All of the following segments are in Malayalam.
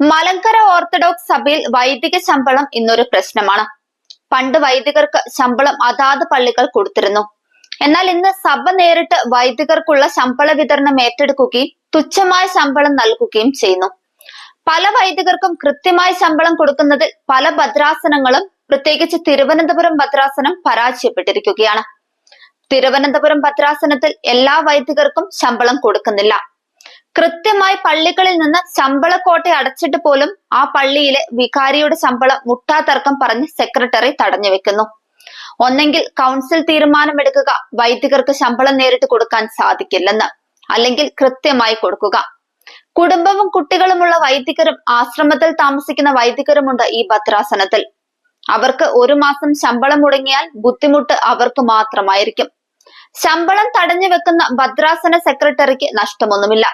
മലങ്കര ഓർത്തഡോക്സ് സഭയിൽ വൈദിക ശമ്പളം ഇന്നൊരു പ്രശ്നമാണ്. പണ്ട് വൈദികർക്ക് ശമ്പളം അതാത് പള്ളികൾ കൊടുത്തിരുന്നു. എന്നാൽ ഇന്ന് സഭ നേരിട്ട് വൈദികർക്കുള്ള ശമ്പള വിതരണം ഏറ്റെടുക്കുകയും തുച്ഛമായ ശമ്പളം നൽകുകയും ചെയ്യുന്നു. പല വൈദികർക്കും കൃത്യമായ ശമ്പളം കൊടുക്കുന്നതിൽ പല ഭദ്രാസനങ്ങളും പ്രത്യേകിച്ച് തിരുവനന്തപുരം ഭദ്രാസനം പരാജയപ്പെട്ടിരിക്കുകയാണ്. തിരുവനന്തപുരം ഭദ്രാസനത്തിൽ എല്ലാ വൈദികർക്കും ശമ്പളം കൊടുക്കുന്നില്ല. കൃത്യമായി പള്ളികളിൽ നിന്ന് ശമ്പളക്കോട്ട അടച്ചിട്ട് പോലും ആ പള്ളിയിലെ വികാരിയുടെ ശമ്പളം മുട്ടാതർക്കം പറഞ്ഞ് സെക്രട്ടറി തടഞ്ഞു വെക്കുന്നു. ഒന്നെങ്കിൽ കൗൺസിൽ തീരുമാനമെടുക്കുക വൈദികർക്ക് ശമ്പളം നേരിട്ട് കൊടുക്കാൻ സാധിക്കില്ലെന്ന് അല്ലെങ്കിൽ കൃത്യമായി കൊടുക്കുക. കുടുംബവും കുട്ടികളുമുള്ള വൈദികരും ആശ്രമത്തിൽ താമസിക്കുന്ന വൈദികരുമുണ്ട് ഈ ഭദ്രാസനത്തിൽ. അവർക്ക് ഒരു മാസം ശമ്പളം മുടങ്ങിയാൽ ബുദ്ധിമുട്ട് അവർക്ക് മാത്രമായിരിക്കും. ശമ്പളം തടഞ്ഞു വെക്കുന്ന ഭദ്രാസന സെക്രട്ടറിക്ക് നഷ്ടമൊന്നുമില്ല.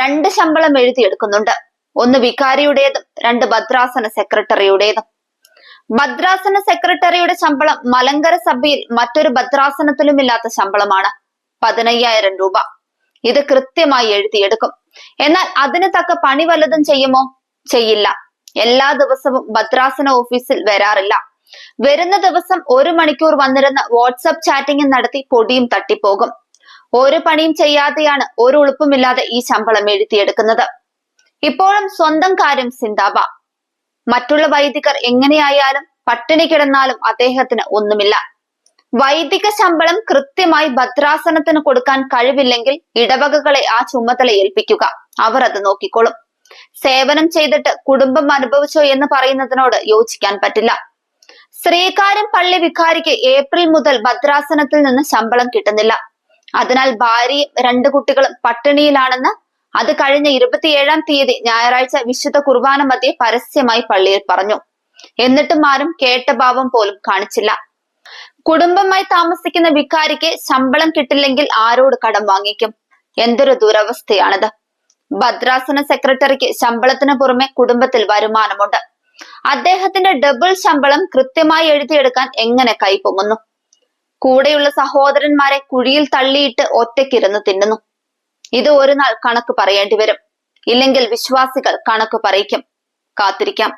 രണ്ട് ശമ്പളം എഴുതിയെടുക്കുന്നുണ്ട്. ഒന്ന് വികാരിയുടേതും രണ്ട് ഭദ്രാസന സെക്രട്ടറിയുടേതും. ഭദ്രാസന സെക്രട്ടറിയുടെ ശമ്പളം മലങ്കര സഭയിൽ മറ്റൊരു ഭദ്രാസനത്തിലുമില്ലാത്ത ശമ്പളമാണ് പതിനയ്യായിരം രൂപ. ഇത് കൃത്യമായി എഴുതിയെടുക്കും. എന്നാൽ അതിന് തക്ക പണി വല്ലതും ചെയ്യുമോ? ചെയ്യില്ല. എല്ലാ ദിവസവും ഭദ്രാസന ഓഫീസിൽ വരാറില്ല. വരുന്ന ദിവസം ഒരു മണിക്കൂർ വന്നിരുന്ന വാട്സപ്പ് ചാറ്റിംഗ് നടത്തി പൊടിയും തട്ടിപ്പോകും. ഒരു പണിയും ചെയ്യാതെയാണ് ഒരു ഉളുപ്പുമില്ലാതെ ഈ ശമ്പളം എഴുതിയെടുക്കുന്നത്. ഇപ്പോഴും സ്വന്തം കാര്യം സിന്താബ. മറ്റുള്ള വൈദികർ എങ്ങനെയായാലും പട്ടിണി കിടന്നാലും അദ്ദേഹത്തിന് ഒന്നുമില്ല. വൈദിക ശമ്പളം കൃത്യമായി ഭദ്രാസനത്തിന് കൊടുക്കാൻ കഴിവില്ലെങ്കിൽ ഇടവകകളെ ആ ചുമതല ഏൽപ്പിക്കുക. അവർ അത് നോക്കിക്കോളും. സേവനം ചെയ്തിട്ട് കുടുംബം അനുഭവിച്ചോ എന്ന് പറയുന്നതിനോട് യോജിക്കാൻ പറ്റില്ല. ശ്രീകാര്യം പള്ളി വികാരിക്ക് ഏപ്രിൽ മുതൽ ഭദ്രാസനത്തിൽ നിന്ന് ശമ്പളം കിട്ടുന്നില്ല. അതിനാൽ ഭാര്യയും രണ്ട് കുട്ടികളും പട്ടിണിയിലാണെന്ന് അത് കഴിഞ്ഞ ഇരുപത്തിയേഴാം തീയതി ഞായറാഴ്ച വിശുദ്ധ കുർബാന മധ്യെ പരസ്യമായി പള്ളിയിൽ പറഞ്ഞു. എന്നിട്ടും ആരും കേട്ട ഭാവം പോലും കാണിച്ചില്ല. കുടുംബമായി താമസിക്കുന്ന വിക്കാരിക്ക് ശമ്പളം കിട്ടില്ലെങ്കിൽ ആരോട് കടം വാങ്ങിക്കും? എന്തൊരു ദുരവസ്ഥയാണിത്. ഭദ്രാസന സെക്രട്ടറിക്ക് ശമ്പളത്തിന് പുറമെ കുടുംബത്തിൽ വരുമാനമുണ്ട്. അദ്ദേഹത്തിന്റെ ഡബിൾ ശമ്പളം കൃത്യമായി എഴുതിയെടുക്കാൻ എങ്ങനെ കൈപ്പൊങ്ങുന്നു കൂടെയുള്ള സഹോദരന്മാരെ കുഴിയിൽ തള്ളിയിട്ട് ഒറ്റയ്ക്കിരുന്ന് തിന്നുന്നു. ഇത് ഒരു നാൾ കണക്ക് പറയേണ്ടി വരും. ഇല്ലെങ്കിൽ വിശ്വാസികൾ കണക്ക് പറയിക്കും. കാത്തിരിക്കാം.